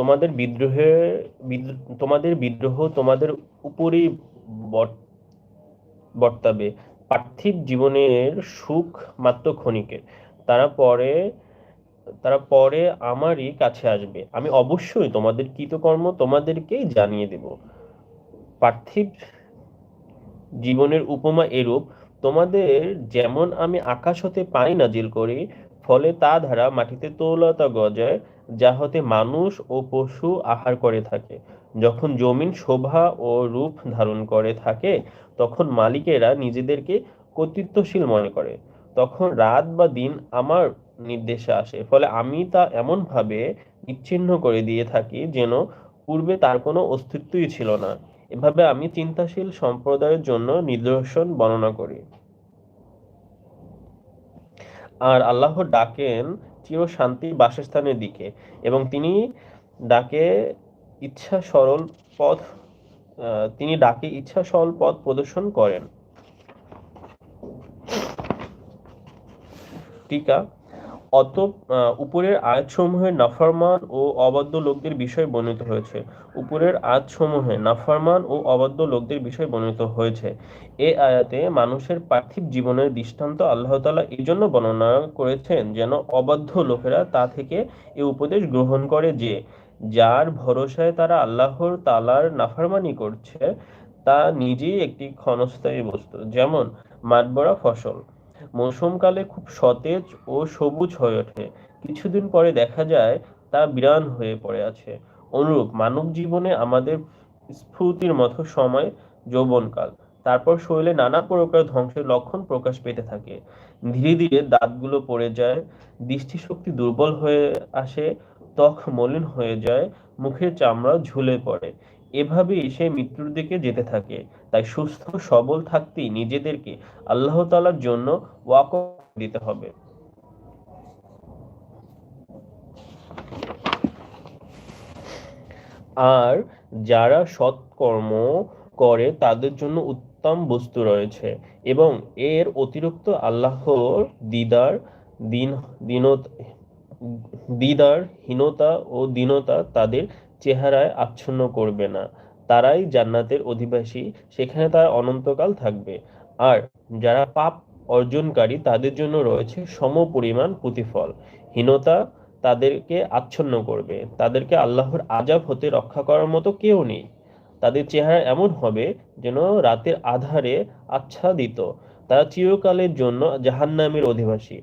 তোমাদের বিদ্রোহের তোমাদের বিদ্রোহ তোমাদের উপরই বর্তাবে। পার্থিব জীবনের সুখ মাত্র ক্ষণিকের। তারা পরে তারা পরে আমারই কাছে আসবে। আমি অবশ্যই তোমাদের কৃতকর্ম তোমাদেরকেই জানিয়ে দেব। পার্থিব জীবনের উপমা এরূপ, তোমাদের যেমন আমি আকাশ হতে পানি নাজিল করি, ফলে তা দ্বারা মাটিতে তৌলতা গজায় যা হতে মানুষ ও পশু আহার করে থাকে। যখন জমিন শোভা ও রূপ ধারণ করে থাকে, তখন মালিকেরা নিজেদেরকে কর্তৃত্বশীল মনে করে। তখন রাত বা দিন আমার নির্দেশে আসে, ফলে আমি তা এমনভাবে বিচ্ছিন্ন করে দিয়ে থাকি যেন পূর্বে তার কোনো অস্তিত্বই ছিল না। এভাবে আমি চিন্তাশীল সম্প্রদায়ের জন্য নিদর্শন বর্ণনা করি। আর আল্লাহ ডাকেন চির শান্তি বাসস্থানের দিকে এবং তিনি ডাকে ইচ্ছা সরল পথ তিনি ডাকে ইচ্ছা সরল পথ প্রদর্শন করেন। টিকা অত উপরের আয়াতসমূহে নাফরমান ও অবাধ্য লোকদের বিষয় বর্ণিত হয়েছে। উপরের আয়াতসমূহে নাফরমান ও অবাধ্য লোকদের বিষয় বর্ণিত হয়েছে। এ আয়াতে মানুষের পার্থিব জীবনের দৃষ্টান্ত আল্লাহ তালা এই জন্য বর্ণনা করেছেন যেন অবাধ্য লোকেরা তা থেকে এ উপদেশ গ্রহণ করে যে, যার ভরসায় তারা আল্লাহর তালার নাফরমানি করছে, তা নিজেই একটি ক্ষণস্থায়ী বস্তু। যেমন মাঠবড়া ফসল। মৌসুমকালে খুব সতেজ ও সবুজ হয়ে ওঠে। কিছুদিন পরে দেখা যায়, তা বিরান হয়ে পড়ে আছে। অনুরূপ, মানব জীবনে আমাদের স্ফূর্তির মতো সময়, যৌবনকাল। তারপর শরীরে নানা প্রকার ধ্বংসের লক্ষণ প্রকাশ পেতে থাকে। ধীরে ধীরে দাঁতগুলো পড়ে যায়, দৃষ্টিশক্তি দুর্বল হয়ে আসে ত্বক মলিন হয়ে যায়, মুখের চামড়া ঝুলে পড়ে। এভাবেই সে মৃত্যুর দিকে যেতে থাকে। তাই সুস্থ, সবল থাকতেই নিজেদেরকে আল্লাহ তালার জন্য ওয়াক দিতে হবে। আর যারা সৎকর্ম করে, তাদের জন্য উত্তম বস্তু রয়েছে এবং এর অতিরিক্ত আল্লাহর দিদার, দিন, দিনত দিদার হীনতা ও দীনতা তাদের চেহারায় আচ্ছন্ন করবে না। তারাই জান্নাতের অধিবাসী, সেখানে তারা অনন্তকাল থাকবে। আর যারা পাপ অর্জনকারী, তাদের জন্য রয়েছে সম পরিমাণ প্রতিফল। হীনতা তাদেরকে আচ্ছন্ন করবে। তাদেরকে আল্লাহর আজাব হতে রক্ষা করার মতো কেউ নেই। তাদের চেহারা এমন হবে যেন রাতের আধারে আচ্ছাদিত। তারা চিরকালের জন্য জাহান্নামের অধিবাসী।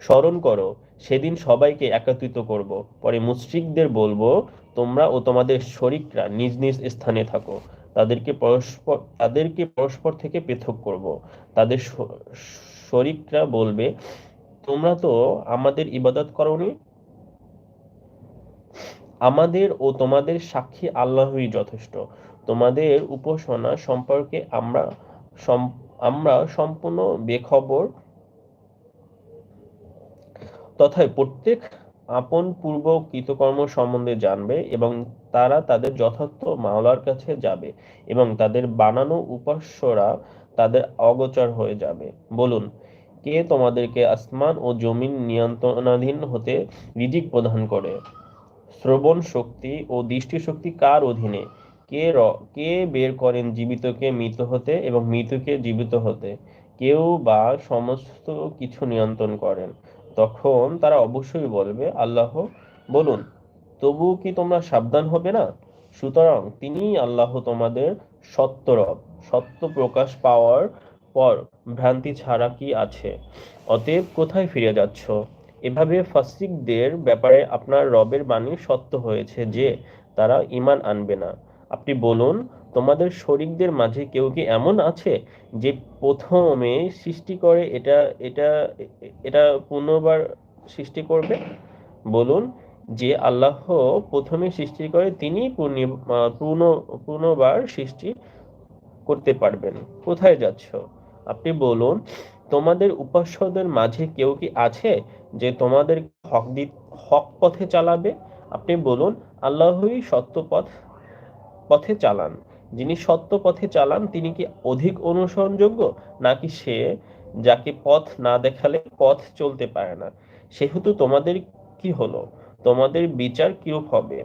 স্মরণ করো সেদিন সবাইকে একত্রিত করব। পরে মুশ্রিকদের বলব, তোমরা ও তোমাদের শরিকরা নিজ নিজ স্থানে থাকো। তাদেরকে পরস্পর তাদেরকে পরস্পর থেকে পৃথক করব। তাদের শরিকরা বলবে, তোমরা তো আমাদের ইবাদত করনি? আমাদের ও তোমাদের সাক্ষী আল্লাহই যথেষ্ট। তোমাদের উপাসনা সম্পর্কে আমরা আমরা সম্পূর্ণ বেখবর তথায় প্রত্যেক আপন পূর্ব কৃতকর্ম সম্বন্ধে জানবে এবং তারা তাদের যথার্থ মাওলার কাছে যাবে এবং তাদের বানানো উপাস্যরা তাদের অগোচর হয়ে যাবে। বলুন, কে তোমাদেরকে আসমান ও জমিন নিয়ন্ত্রণাধীন হতে রিজিক প্রদান করে? শ্রবণ শক্তি ও দৃষ্টি শক্তি কার অধীনে? কে র, কে বের করেন জীবিতকে মৃত হতে এবং মৃতকে জীবিত হতে? কেউ বা সমস্ত কিছু নিয়ন্ত্রণ করেন। তখন তারা অবশ্যই বলবে, আল্লাহ, বলুন তবু কি তোমরা সাবধান হবে না? সুতরাং তিনি আল্লাহ তোমাদের সত্যরব সত্য প্রকাশ পাওয়ার পর ভ্রান্তি ছাড়া কি আছে? অতএব কোথায় ফিরে যাচ্ছ? এভাবে ফাসিকদের ব্যাপারে আপনার রবের বাণী সত্য হয়েছে যে, তারা ইমান আনবে না। আপনি বলুন তোমাদের শরিকদের মাঝে কেউ কি এমন আছে যে প্রথমে সৃষ্টি করে এটা এটা এটা পুনর্বার সৃষ্টি করবে? বলুন যে আল্লাহ প্রথমে সৃষ্টি করে তিনি পুনর্বার সৃষ্টি করতে পারবেন। কোথায় যাচ্ছ? আপনি বলুন, তোমাদের উপাস্যদের মাঝে কেউ কি আছে যে তোমাদের হক হক পথে চালাবে? আপনি বলুন, আল্লাহই সত্য পথ, পথে চালান। যিনি সত্য পথে চালান, তিনি কি অধিক অনুসরণযোগ্য? নাকি সে যাকে পথ না দেখালে পথ চলতে পারে না? সেহেতু তোমাদের কি হলো? তোমাদের বিচার কিরূপ হবে?